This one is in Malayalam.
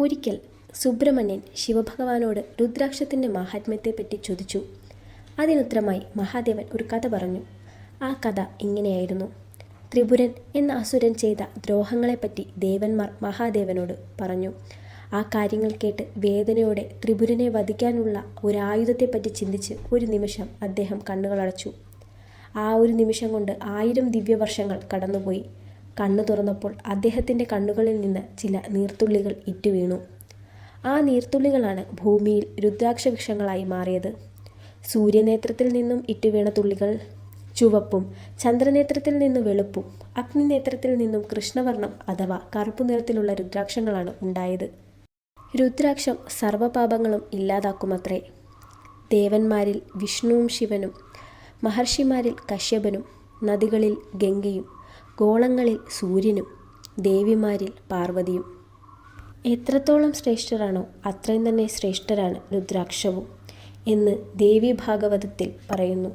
ഒരിക്കൽ സുബ്രഹ്മണ്യൻ ശിവഭഗവാനോട് രുദ്രാക്ഷത്തിന്റെ മാഹാത്മ്യത്തെപ്പറ്റി ചോദിച്ചു. അതിനുത്തരമായി മഹാദേവൻ ഒരു കഥ പറഞ്ഞു. ആ കഥ ഇങ്ങനെയായിരുന്നു. ത്രിപുരൻ എന്ന അസുരൻ ചെയ്ത ദ്രോഹങ്ങളെപ്പറ്റി ദേവന്മാർ മഹാദേവനോട് പറഞ്ഞു. ആ കാര്യങ്ങൾ കേട്ട് വേദനയോടെ ത്രിപുരനെ വധിക്കാനുള്ള ഒരു ആയുധത്തെപ്പറ്റി ചിന്തിച്ച് ഒരു നിമിഷം അദ്ദേഹം കണ്ണുകളടച്ചു. ആ ഒരു നിമിഷം കൊണ്ട് ആയിരം ദിവ്യവർഷങ്ങൾ കടന്നുപോയി. കണ്ണു തുറന്നപ്പോൾ അദ്ദേഹത്തിന്റെ കണ്ണുകളിൽ നിന്ന് ചില നീർത്തുള്ളികൾ ഇറ്റുവീണു ആ നീർത്തുള്ളികളാണ് ഭൂമിയിൽ രുദ്രാക്ഷ വൃക്ഷങ്ങളായി മാറിയത്. സൂര്യനേത്രത്തിൽ നിന്നും ഇറ്റുവീണ തുള്ളികൾ ചുവപ്പും ചന്ദ്രനേത്രത്തിൽ നിന്ന് വെളുപ്പും അഗ്നിനേത്രത്തിൽ നിന്നും കൃഷ്ണവർണം അഥവാ കറുപ്പു നിറത്തിലുള്ള രുദ്രാക്ഷങ്ങളാണ് ഉണ്ടായത്. രുദ്രാക്ഷം സർവപാപങ്ങളും ഇല്ലാതാക്കുമത്രേ. ദേവന്മാരിൽ വിഷ്ണുവും ശിവനും മഹർഷിമാരിൽ കശ്യപനും നദികളിൽ ഗംഗയും ഗോളങ്ങളിൽ സൂര്യനും ദേവിമാരിൽ പാർവതിയും. എത്രത്തോളം ശ്രേഷ്ഠരാണോ അത്രയും തന്നെ ശ്രേഷ്ഠരാണ് രുദ്രാക്ഷവും എന്ന് ദേവി ഭാഗവതത്തിൽ പറയുന്നു.